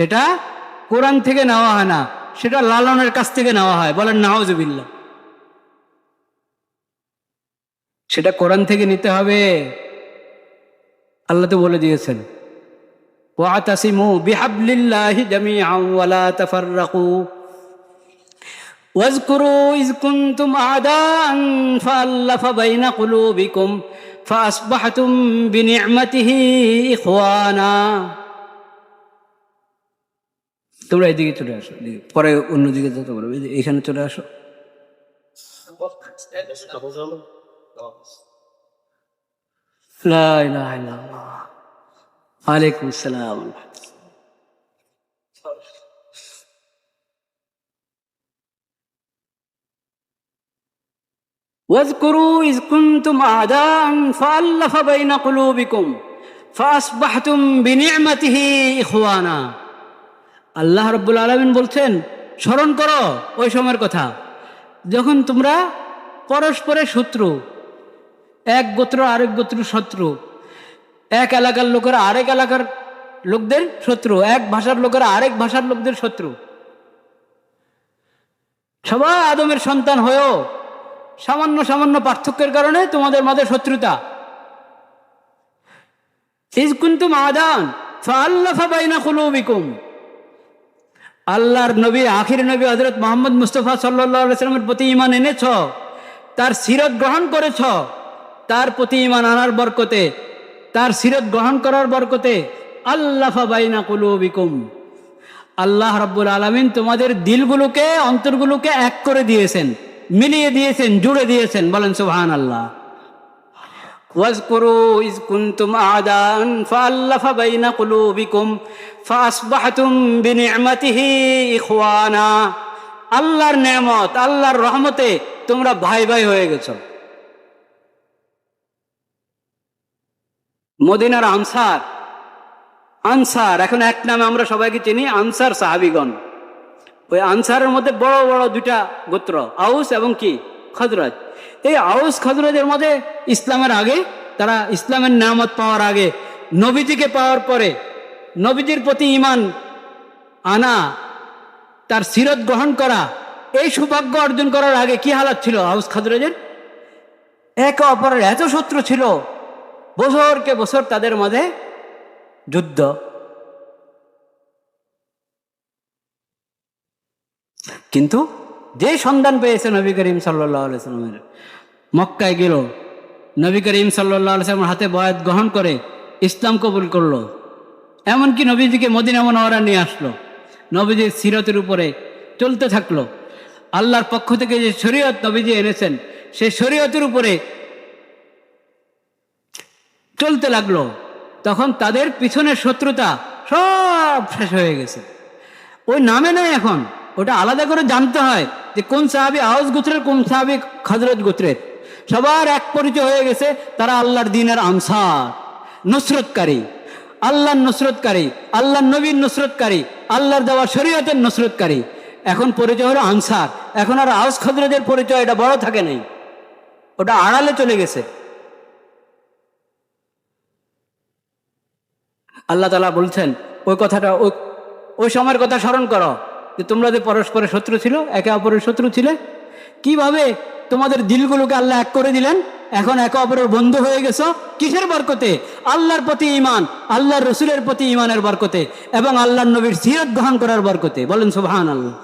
সেটা কোরআন থেকে নেওয়া হয় না সেটা লালনের কাছ থেকে নেওয়া হয় বলেন নাওজবিল্লা সেটা কোরআন থেকে নিতে হবে আল্লাহ তো বলে দিয়েছেন واعتصموا بحبل الله جميعا ولا تفرقوا واذكروا إذ كنتم أعداء فألف بين قلوبكم فأصبحتم بنعمته إخوانا তোমরা এদিকে চলে আসো এদিকে। পরে অন্যদিকে যেতে পারবে এই যে এখানে চলে আসো লা ইলাহা ইল্লাল্লাহ ওয়ালাইকুম আসসালাম واذكروا إذ كنتم أعداء فألف بين قلوبكم فأصبحتم بنعمته إخوانا আল্লাহ রব্বুল আলমিন বলছেন, স্মরণ করো ওই সময়ের কথা। যখন তোমরা পরস্পরের শত্রু, এক গোত্র আরেক গোত্র শত্রু, এক এলাকার লোকেরা আরেক এলাকার লোকদের শত্রু, এক ভাষার লোকেরা আরেক ভাষার লোকদের শত্রু। সবাই আদমের সন্তান হয়েও সামান্য সামান্য পার্থক্যের কারণে তোমাদের মাঝে শত্রুতা। ইজ কুন্তুম আদান, ফাআল্লাফা বাইনা কুলুবিকুম। আল্লাহর নবী, আখির নবী হজরত মোহাম্মদ মুস্তফা সাল্লামের প্রতি ইমান এনেছ? তার সিরত গ্রহণ করেছ? তার প্রতি ইমান আনার বরকতে, তার সিরত গ্রহণ করার বরকতে, আল্লাফা বাইনা কুলুবিকুম। আল্লাহ রব্বুল আলমিন তোমাদের দিলগুলোকে, অন্তরগুলোকে এক করে দিয়েছেন, মিলিয়ে দিয়েছেন, জুড়ে দিয়েছেন। বলেন সুবহান আল্লাহ واذكروا إذ كنتم أعداء فألف بين قلوبكم فأصبحتم بنعمته إخوانا আল্লাহর নেমত আল্লাহর রহমতে তোমরা ভাই ভাই হয়ে গেছো মদিনার আনসার আনসার এখন এক নামে আমরা সবাইকে চিনি আনসার সাহাবিগণ ওই আনসারের মধ্যে বড় বড় দুইটা গোত্র আউস এবং কি খজরাজ। এই আউস খজরাজের মধ্যে ইসলামের আগে, তারা ইসলামের নামত পাওয়ার আগে, নবীজিকে পাওয়ার পরে, নবীজির প্রতি ইমান আনা, তার সিরত গ্রহণ করা, এই সৌভাগ্য অর্জন করার আগে কি হালাত ছিল আউস খজরাজের? একে অপরের এত শত্রু ছিল বছরকে বছর তাদের মাঝে যুদ্ধ। কিন্তু যে সন্ধান পেয়েছে নবী করিম সাল্লাহ সাল্লামের। মক্কায় গেল, নবী করিম সাল্লাহ সাল্লামের হাতে বয়াত গ্রহণ করে ইসলাম কবুল করল। এমনকি নবীজিকে মদিনা মনোহরা নিয়ে আসলো। নবীজির সিরতের উপরে চলতে থাকল। আল্লাহর পক্ষ থেকে যে শরীয়ত নবীজি এনেছেন সে শরীয়তের উপরে চলতে লাগল। তখন তাদের পিছনের শত্রুতা সব শেষ হয়ে গেছে। ওই নামে নয় এখন। ওটা আলাদা করে জানতে হয় যে কোন সাহাবি আওয়াজ গোত্রের, কোন সাহাবি খাজরত গোত্রের। সবার এক পরিচয় হয়ে গেছে, তারা আল্লাহর দিনের আনসার, নসরতকারী। আল্লাহর নসরতকারী, আল্লাহর নবীর নসরতকারী, আল্লাহর দেওয়া শরীয়তের নসরতকারী। এখন পরিচয় হলো আনসার। এখন আর আওয়াজ খজরতের পরিচয় এটা বড় থাকে নাই। ওটা আড়ালে চলে গেছে। আল্লাহ তালা বলছেন, ওই কথাটা ওই সময়ের কথা স্মরণ করো। যে তোমরা যে পরস্পরের শত্রু ছিল একে অপরের শত্রু ছিলে কিভাবে তোমাদের দিলগুলোকে আল্লাহ এক করে দিলেন এখন একে অপরের বন্ধু হয়ে গেছো কিসের বরকতে আল্লাহর প্রতি ইমান আল্লাহর রসুলের প্রতি ইমানের বরকতে এবং আল্লাহর নবীর সিরত গ্রহণ করার বরকতে বলেন সুবহান আল্লাহ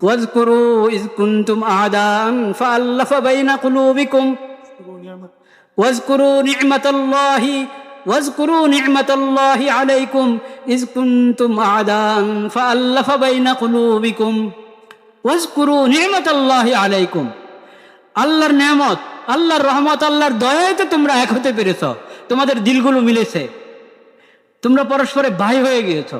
واذكروا إذ كنتم أعداء فألف بين قلوبكم واذكروا نعمة الله واذكروا نعمة الله عليكم إذ كنتم أعداء فألف بين قلوبكم واذكروا نعمة الله عليكم আল্লাহর নেমত আল্লাহর রহমত আল্লাহর দয়ায় তো তোমরা এক হতে পেরেছ তোমাদের দিলগুলো মিলেছে তোমরা পরস্পরে ভাই হয়ে গিয়েছ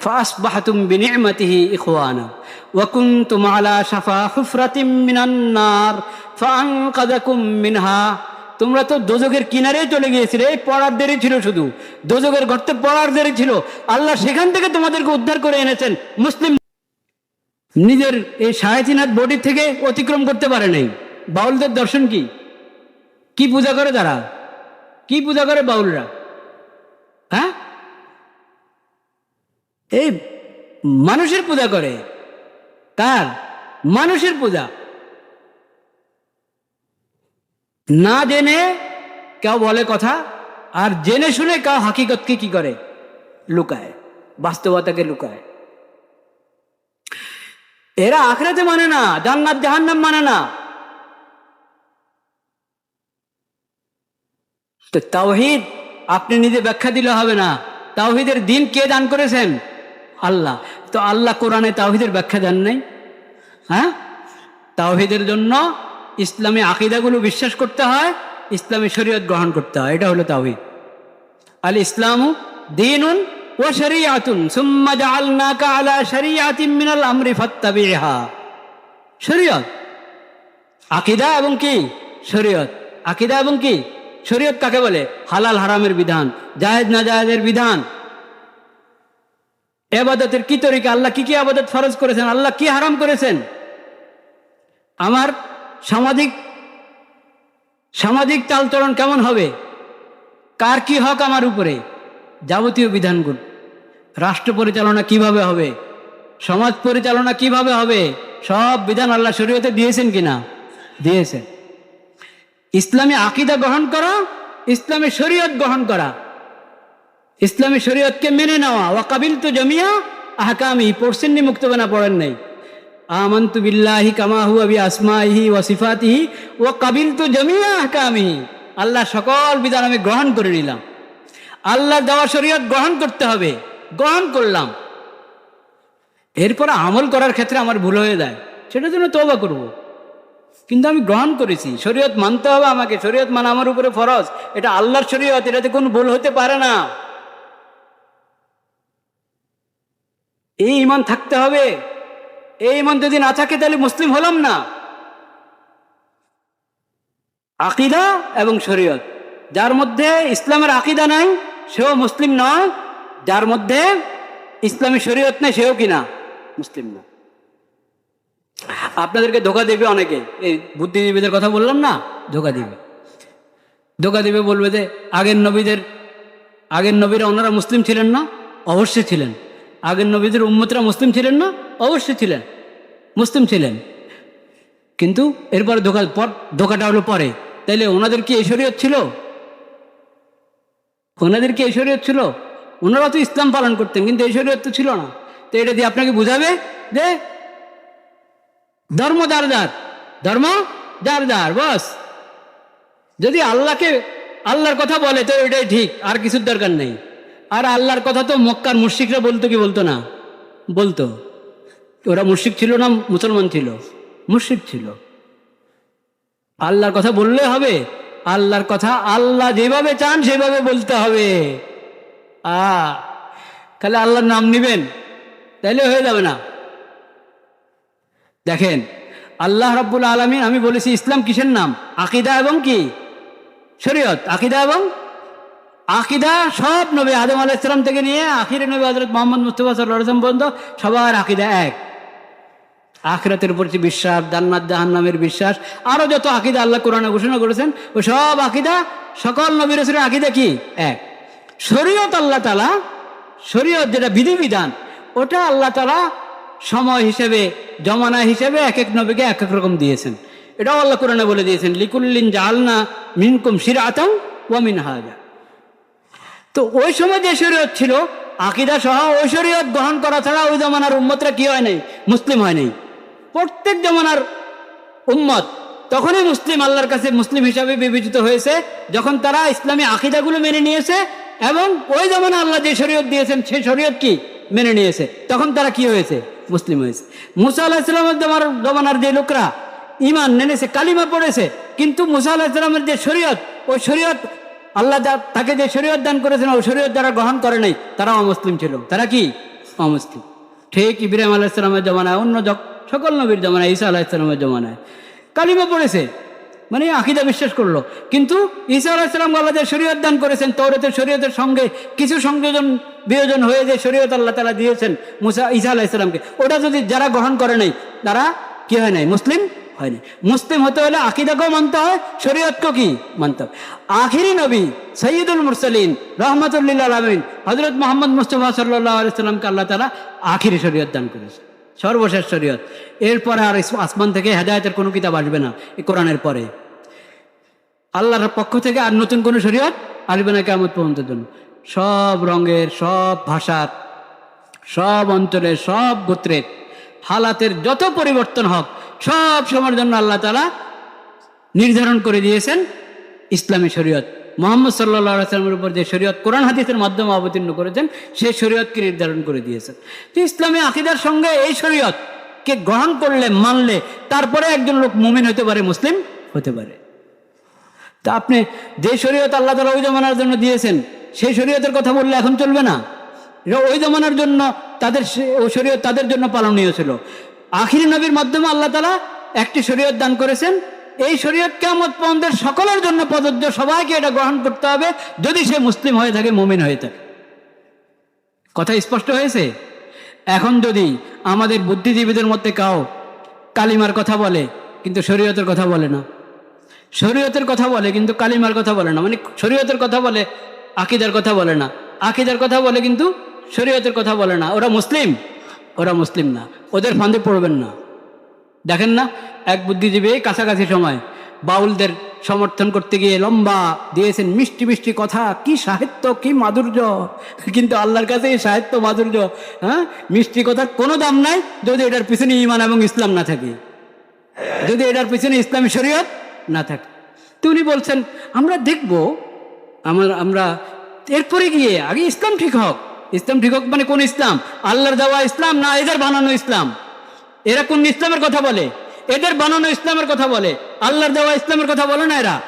فأصبحتم بنعمته إخوانا وكنتم على شفا حفرة من النار فأنقذكم منها তোমরা তো দোজকের কিনারে চলে গিয়েছিলে, এই পড়ার দেরি ছিল শুধু। দোজকের গর্তে পড়ার দেরি ছিল। আল্লাহ সেখান থেকে তোমাদেরকে উদ্ধার করে এনেছেন, মুসলিম নিজের এই সাড়ে তিন হাত বডি থেকে অতিক্রম করতে পারে নাই। বাউলদের দর্শন কি? কি পূজা করে তারা? কি পূজা করে বাউলরা? হ্যাঁ? এই মানুষের পূজা করে। কার? মানুষের পূজা। না জেনে কেউ বলে কথা, আর জেনে শুনে কেউ হাকিকতকে কি করে? লুকায়, বাস্তবতাকে লুকায়। এরা আখরাতে মানে না, জান্নাত, জাহান্নাম মানে না। তো তাওহিদ, আপনি নিজে ব্যাখ্যা দিলে হবে না। তাওহিদের দিন কে দান করেছেন? আল্লাহ। তো আল্লাহ কোরআনে তাওহিদের ব্যাখ্যা দেন নাই? হ্যাঁ? তাওহিদের জন্য ইসলামী আকিদাগুলো বিশ্বাস করতে হয়, ইসলামী শরীয়ত গ্রহণ করতে হয়, এটা হলো তাওহিদ। আল ইসলামু দিনুন ও শরিয়াতুন, সুম্মা জাআলনাকা আলা শরিয়াতিন মিনাল আমরি ফাত্তাবিহা। শরীয়ত। আকিদা এবং কি? শরীয়ত। আকিদা এবং কি? শরীয়ত কাকে বলে? হালাল হারামের বিধান, জায়েজ না জায়েজের বিধান। এবাদতের কি তরিকা? আল্লাহ কি কি আবাদত ফরজ করেছেন? আল্লাহ কি হারাম করেছেন? আমার সামাজিক সামাজিক চালচলন কেমন হবে? কার কি হক আমার উপরে? যাবতীয় বিধানগুলো। রাষ্ট্র পরিচালনা কীভাবে হবে? সমাজ পরিচালনা কীভাবে হবে? সব বিধান আল্লাহ শরীয়তে দিয়েছেন কিনা? দিয়েছেন। ইসলামী আকিদা গ্রহণ করা, ইসলামী শরীয়ত গ্রহণ করা। ইসলামী শরীয়তকে মেনে নেওয়া। ওয়াকাবিল তো জমিয়া, আহকামি পড়ছেননি মুক্তবেনা পড়েন নাই। আমন্তু বিল্লাহি কামাহু আবি আসমাইহি ওয়া সিফাতিহি ও কাবিল তো জমিয়া আহকামি। আল্লাহ সকল বিধান আমি গ্রহণ করে নিলাম। আল্লাহ দেওয়া শরীয়ত গ্রহণ করতে হবে। গ্রহণ করলাম। এরপর আমল করার ক্ষেত্রে আমার ভুল হয়ে যায়। সেটার জন্য তবা করব। কিন্তু আমি গ্রহণ করেছি। শরীয়ত মানতে হবে আমাকে। শরীয়ত মানা আমার উপরে ফরজ। এটা আল্লাহর শরীয়ত। এটাতে কোনো ভুল হতে পারে না। এই ইমান থাকতে হবে। এই ইমান যদি না থাকে, তাহলে মুসলিম হলাম না। আকিদা এবং শরীয়ত। যার মধ্যে ইসলামের আকিদা নাই, সেও মুসলিম নয়। যার মধ্যে ইসলামী শরীয়ত নেই, সেও কিনা মুসলিম না। আপনাদেরকে ধোকা দেবে অনেকে। এই বুদ্ধিজীবীদের কথা বললাম না? ধোকা দিবে। ধোকা দিবে, বলবে যে আগের নবীদের, আগের নবীরা ওনারা মুসলিম ছিলেন না? অবশ্যই ছিলেন। আগের নবীদের উম্মতরা মুসলিম ছিলেন না? অবশ্যই ছিলেন। মুসলিম ছিলেন। কিন্তু এরপরে ধোকা, পর ধোকাটা হলো পরে। তাইলে ওনাদের কি শরীয়ত ছিল? ওনাদের কি শরীয়ত ছিল? ওনারা তো ইসলাম পালন করতেন, কিন্তু শরীয়ত তো ছিল না। তো এটা দিয়ে আপনাকে বুঝাবে যে ধর্ম যার যার, ধর্ম যার যার, বস। যদি আল্লাহকে, আল্লাহর কথা বলে, তো এটাই ঠিক, আর কিছুর দরকার নেই। আর আল্লাহর কথা তো মক্কার মুর্শিকরা বলতো কি বলতো না? বলতো। ওরা মুর্শিক ছিল না, মুসলমান ছিল? মুর্শিক ছিল। আল্লাহর কথা বললে হবে, আল্লাহর কথা আল্লাহ যেভাবে চান সেভাবে বলতে হবে। আ, তাহলে আল্লাহর নাম নিবেন, তাইলে হয়ে যাবে না। দেখেন, আল্লাহ রাব্বুল আলমিন, আমি বলেছি ইসলাম কিসের নাম? আকিদা এবং কি? শরীয়ত। আকিদা এবং আকিদা সব নবী আদম আলাইসালাম থেকে নিয়ে আখিরে নবী হজরত মোহাম্মদ মুস্তফা সাল্লাম পর্যন্ত সবার আকিদা এক। আখরাতের উপর যে বিশ্বাস, জান্নাত, জাহান্নামের বিশ্বাস। আরও যত আকিদা আল্লাহ কোরআনে ঘোষণা করেছেন ও সব আকিদা সকল নবীর রসুলের আকিদা কি? এক। শরীয়ত আল্লাহ তালা শরীয়ত যেটা বিধিবিধান, ওটা আল্লাহ তালা সময় হিসেবে, জমানা হিসেবে এক এক নবীকে এক এক রকম দিয়েছেন। এটাও আল্লাহ কোরআনে বলে দিয়েছেন, লিকুল্লিন জালনা মিনকুম শির আতং ওয়ামিন হাজা তো ওই সময় যে শরীয়ত ছিল, আকিদা সহ ওই শরীয়ত গ্রহণ করা ছাড়া ওই জমানার উম্মতরা কি হয় নাই? মুসলিম হয় নাই। প্রত্যেক জমানার উম্মত তখনই মুসলিম আল্লাহর কাছে মুসলিম হিসাবে বিবেচিত হয়েছে, যখন তারা ইসলামী আকিদাগুলো মেনে নিয়েছে এবং ওই জমানা আল্লাহ যে শরীয়ত দিয়েছেন, সেই শরীয়ত কি? মেনে নিয়েছে। তখন তারা কি হয়েছে? মুসলিম হয়েছে। মুসা আল্লাহ ইসলামের জমার জমানার যে লোকরা ইমান নেনেছে কালিমা পড়েছে, কিন্তু মুসা আল্লাহ ইসলামের যে শরীয়ত, ওই শরীয়ত আল্লাহ যা তাকে যে শরীয়ত দান করেছেন, ও শরীয়ত যারা গ্রহণ করে নাই তারা অমুসলিম ছিল। তারা কি? অমুসলিম। ঠিক ইব্রাহিম আলাহ ইসলামের জমানায়, অন্য সকল নবীর জমানায়, ঈসা আলাহ ইসলামের জমানায়। কালিমা পড়েছে মানে আকিদা বিশ্বাস করল। কিন্তু ঈসা আলাহ ইসলাম আল্লাহ যে শরীয়ত দান করেছেন তৌরতের শরীয়তের সঙ্গে, কিছু সংযোজন, বিয়োজন হয়ে যে শরীয়ত আল্লাহ তালা দিয়েছেন, মুসা ঈসা আলাহ ইসলামকে ওটা যদি যারা গ্রহণ করে নাই, তারা কি হয় নাই? মুসলিম? হয়নি মুসলিম হতে হলে আকিদাকেও মানতে হয়, শরীয়তকেও কি মানতে হবে। আখিরি নবী সৈয়দুল মুরসালিন রহমতুল্লিল আলমিন হজরত মোহাম্মদ মুস্তফা সাল্লাহ আলাইসাল্লামকে আল্লাহ তালা আখিরি শরীয়ত দান করেছে সর্বশেষ শরীয়ত। এরপরে আর আসমান থেকে হেদায়তের কোনো কিতাব আসবে না, এই কোরআনের পরে। আল্লাহর পক্ষ থেকে আর নতুন কোনো শরীয়ত আসবে না কেমন পর্যন্ত জন্য। সব রঙের, সব ভাষার, সব অঞ্চলের সব গোত্রের, হালাতের যত পরিবর্তন হোক সব সময়ের জন্য আল্লাহ তালা নির্ধারণ করে দিয়েছেন ইসলামী শরীয়ত। মোহাম্মদ সাল্লাহ উপর যে শরীয়ত কোরআন হাদিসের মাধ্যমে অবতীর্ণ করেছেন, সেই শরীয়তকে নির্ধারণ করে দিয়েছেন। তো ইসলামী আকিদার সঙ্গে এই শরীয়তকে গ্রহণ করলে, মানলে তারপরে একজন লোক মুমিন হতে পারে, মুসলিম হতে পারে। তা আপনি যে শরীয়ত আল্লাহ তালা ওই জমানার জন্য দিয়েছেন, সেই শরীয়তের কথা বললে এখন চলবে না? ওই জমানার জন্য তাদের ও শরীয়ত তাদের জন্য পালনীয় ছিল। আখিরি নবীর মাধ্যমে আল্লাহ তালা একটি শরীয়ত দান করেছেন। এই শরীয়ত কেমত পন্থের সকলের জন্য প্রযোজ্য, সবাইকে এটা গ্রহণ করতে হবে যদি সে মুসলিম হয়ে থাকে, মুমিন হয়ে থাকে। কথা স্পষ্ট হয়েছে? এখন যদি আমাদের বুদ্ধিজীবীদের মধ্যে কাও কালিমার কথা বলে, কিন্তু শরীয়তের কথা বলে না। শরীয়তের কথা বলে, কিন্তু কালিমার কথা বলে না। মানে শরীয়তের কথা বলে, আকিদার কথা বলে না। আকিদার কথা বলে, কিন্তু শরীয়তের কথা বলে না। ওরা মুসলিম। ওরা মুসলিম না। ওদের ফাঁদে পড়বেন না। দেখেন না, এক বুদ্ধিজীবী কাছাকাছি সময় বাউলদের সমর্থন করতে গিয়ে লম্বা দিয়েছেন মিষ্টি মিষ্টি কথা, কি সাহিত্য, কি মাধুর্য। কিন্তু আল্লাহর কাছে এই সাহিত্য মাধুর্য হ্যাঁ? মিষ্টি কথার কোনো দাম নাই, যদি এটার পিছনে ইমান এবং ইসলাম না থাকে। যদি এটার পিছনে ইসলামী শরীয়ত না থাকে। তো উনি বলছেন, আমরা দেখব, আমার, আমরা, এরপরে গিয়ে আগে ইসলাম ঠিক হোক। ইসলাম ঠিক মানে কোন ইসলাম? আল্লাহর দেওয়া ইসলাম না এদের বানানো ইসলাম? এরা কোন ইসলামের কথা বলে? এদের বানানো ইসলামের কথা বলে? আল্লাহর দেওয়া ইসলামের কথা বলে না এরা?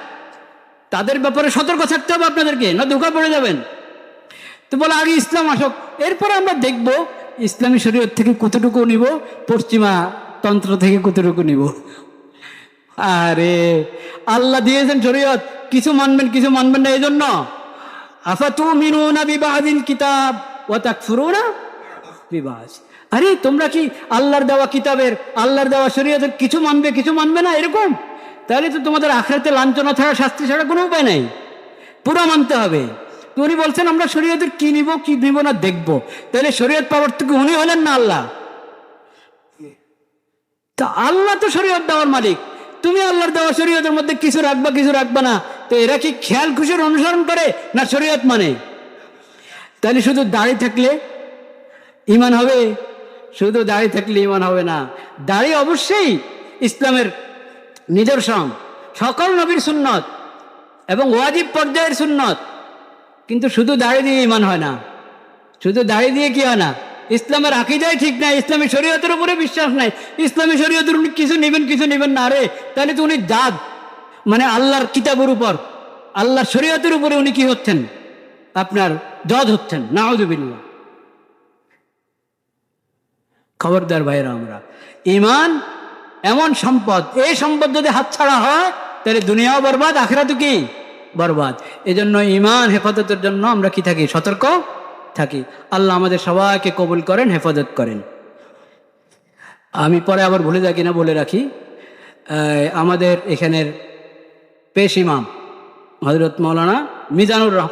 তাদের ব্যাপারে সতর্ক থাকতে হবে আপনাদেরকে, না ধোকা পড়ে যাবেন। তো বলে, আগে ইসলাম আসুক। এরপরে আমরা দেখব ইসলামী শরীয়ত থেকে কতটুকু নিব, পশ্চিমা তন্ত্র থেকে কতটুকু নিব। আরে, আল্লাহ দিয়েছেন শরীয়ত। কিছু মানবেন কিছু মানবেন না এই জন্য আফা তু মিনু না বিবাহিন কিতাব? আরে, তোমরা কি আল্লাহর দেওয়া কিতাবের, আল্লাহর দেওয়া শরীয়তের কিছু মানবে কিছু মানবে না এরকম? তাহলে তো তোমাদের আখড়াতে লাঞ্ছনা ছাড়া শাস্তি ছাড়া কোনো উপায় নাই। পুরো মানতে হবে। উনি বলছেন, আমরা শরীয়তের কি নিব কি নিব না দেখব? তাহলে শরীয়ত পাওয়ার থেকে উনি হলেন না আল্লাহ। তা আল্লাহ তো শরীয়ত দেওয়ার মালিক। তুমি আল্লাহর দেওয়া শরীয়তের মধ্যে কিছু রাখবা কিছু রাখবা না। তো এরা কি খেয়াল খুশির অনুসরণ করে, না শরীয়ত মানে? তাহলে শুধু দাড়ি থাকলে ইমান হবে? শুধু দাড়ি থাকলে ইমান হবে না। দাড়ি অবশ্যই ইসলামের নিদর্শন। সকল নবীর সুন্নত এবং ওয়াজিব পর্যায়ের সুন্নত। কিন্তু শুধু দাড়ি দিয়ে ইমান হয় না। শুধু দাড়ি দিয়ে কি হয় না? ইসলামের আকিদাই ঠিক নাই, ইসলামী শরীয়তের উপরে বিশ্বাস নাই। ইসলামী শরীয়তের উনি কিছু নেবেন কিছু নেবেন না। রে তাহলে তো উনি জাদ মানে আল্লাহর কিতাবের উপর, আল্লাহর শরীয়তের উপরে উনি কি হচ্ছেন? আপনার জজ হচ্ছেন নাউজুবিল্লাহ খবরদার ভাইরা আমরা ইমান এমন সম্পদ এই সম্পদ যদি হাতছাড়া হয়, তাহলে দুনিয়াও বরবাদ আখেরাতে কি? বরবাদ। এজন্য ইমান হেফাজতের জন্য আমরা কি থাকি? সতর্ক থাকি। আল্লাহ আমাদের সবাইকে কবুল করেন, হেফাজত করেন। আমি পরে আবার ভুলে যাই কিনা বলে রাখি আমাদের এখানের পেশ ইমাম হজরত মৌলানা মিজানুর রহ